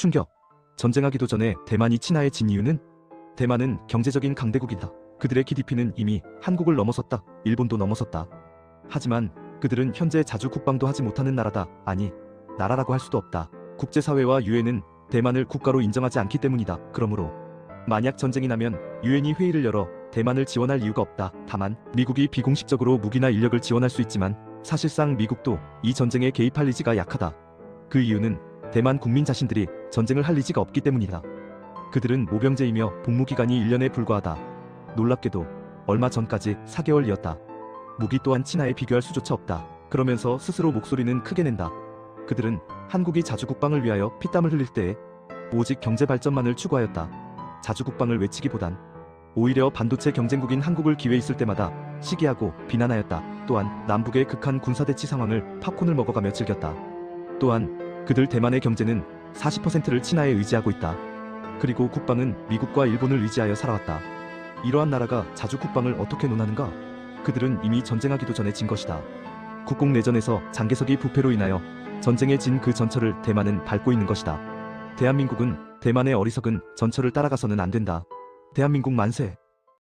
충격. 전쟁하기도 전에 대만이 친하에 진 이유는 대만은 경제적인 강대국이다. 그들의 GDP는 이미 한국을 넘어섰다. 일본도 넘어섰다. 하지만 그들은 현재 자주 국방도 하지 못하는 나라다. 아니, 나라라고 할 수도 없다. 국제사회와 유엔은 대만을 국가로 인정하지 않기 때문이다. 그러므로 만약 전쟁이 나면 유엔이 회의를 열어 대만을 지원할 이유가 없다. 다만 미국이 비공식적으로 무기나 인력을 지원할 수 있지만 사실상 미국도 이 전쟁에 개입할 의지가 약하다. 그 이유는 대만 국민 자신들이 전쟁을 할 의지가 없기 때문이다. 그들은 모병제이며 복무 기간이 1년에 불과하다. 놀랍게도 얼마 전까지 4개월이었다. 무기 또한 친하에 비교할 수조차 없다. 그러면서 스스로 목소리는 크게 낸다. 그들은 한국이 자주국방을 위하여 피땀을 흘릴 때에 오직 경제 발전만을 추구하였다. 자주국방을 외치기보단 오히려 반도체 경쟁국인 한국을 기회 있을 때마다 시기하고 비난하였다. 또한 남북의 극한 군사대치 상황을 팝콘을 먹어가며 즐겼다. 또한 그들 대만의 경제는 40%를 친하에 의지하고 있다. 그리고 국방은 미국과 일본을 의지하여 살아왔다. 이러한 나라가 자주 국방을 어떻게 논하는가? 그들은 이미 전쟁하기도 전에 진 것이다. 국공 내전에서 장개석이 부패로 인하여 전쟁에 진 그 전철을 대만은 밟고 있는 것이다. 대한민국은 대만의 어리석은 전철을 따라가서는 안 된다. 대한민국 만세.